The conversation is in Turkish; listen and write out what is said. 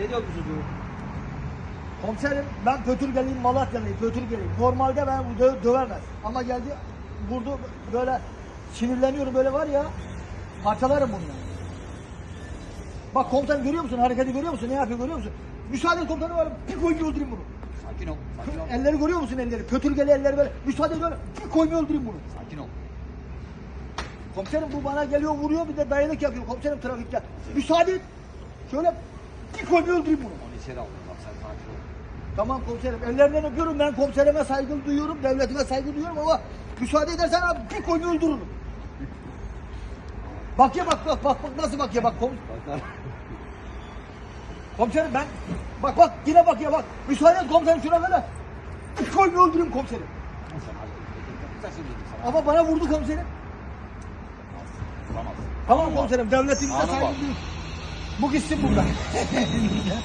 Ne diyor bu çocuğu? Komiserim ben Pötürgeliyim, Malatyalıyım, Pötürgeliyim. Normalde ben bu dö- dövemez. Ama geldi vurdu böyle sinirleniyorum böyle var ya parçalarım bunu. yani. Bak komutanım görüyor musun? Hareketi görüyor musun? Ne yapıyor görüyor musun? Müsaade et komutanım var. Bir koyayım öldüreyim bunu. Sakin ol. Sakin ol. Elleri görüyor musun elleri? Pötürgeli elleri böyle. Müsaade et öyle. Bir koyayım öldüreyim bunu. Sakin ol. Komiserim bu bana geliyor vuruyor bir de dayanık yapıyor komiserim trafikte. Müsaade et. Şöyle bir koyayım öldüreyim bunu. Onu içeri al. Bak sen sakin ol. Tamam komiserim. Ellerinden öpüyorum. Ben komiserime saygı duyuyorum. Devletime saygı duyuyorum ama müsaade edersen abi bir koyunu öldürürüm. Bak ya bak bak bak bak nasıl bak ya bak kom Bak komiserim ben bak bak yine bak ya bak müsaade et komiserim şuna böyle bir koyunu öldürürüm komiserim. Ama bana vurdu komiserim. Tamam komiserim devletimize saygı duyuyorum. Bu gitsin buradan.